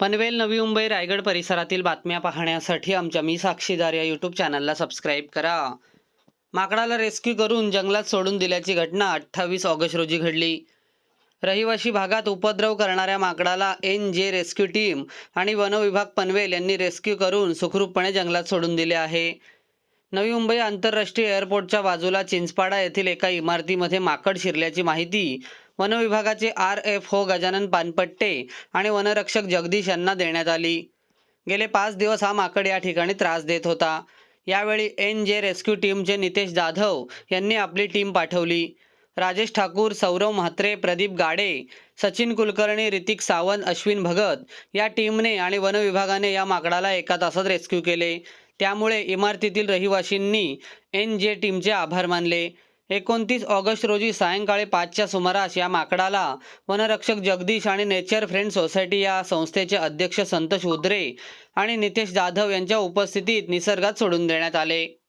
पनवेल नवी मुंबई रायगड परिसरातील बातम्या पाहण्यासाठी आमच्या मी साक्षीदार या यूट्यूब चॅनलला सबस्क्राईब करा. माकडाला रेस्क्यू करून जंगलात सोडून दिल्याची घटना अठ्ठावीस ऑगस्ट रोजी घडली. रहिवाशी भागात उपद्रव करणाऱ्या माकडाला एन जे रेस्क्यू टीम आणि वनविभाग पनवेल यांनी रेस्क्यू करून सुखरूपपणे जंगलात सोडून दिले आहे. नवी मुंबई आंतरराष्ट्रीय एअरपोर्टच्या बाजूला चिंचपाडा येथील एका इमारतीमध्ये माकड शिरल्याची माहिती वनविभागाचे आर एफ हो गजानन पानपट्टे आणि वनरक्षक जगदीश यांना देण्यात आली. गेले पाच दिवस हा माकड या ठिकाणी त्रास देत होता. यावेळी एन जे रेस्क्यू टीमचे नितेश जाधव यांनी आपली टीम पाठवली. राजेश ठाकूर सौरव म्हात्रे प्रदीप गाडे सचिन कुलकर्णी ऋतिक सावंत अश्विन भगत या टीमने आणि वनविभागाने या माकडाला एका तासात रेस्क्यू केले. त्यामुळे इमारतीतील रहिवाशींनी एन जे टीमचे आभार मानले. एकोणतीस ऑगस्ट रोजी सायंकाळी पाचच्या सुमारास या माकडाला वनरक्षक जगदीश आणि नेचर फ्रेंड सोसायटी या संस्थेचे अध्यक्ष संतोष उद्रे आणि नितेश जाधव यांच्या उपस्थितीत निसर्गात सोडून देण्यात आले.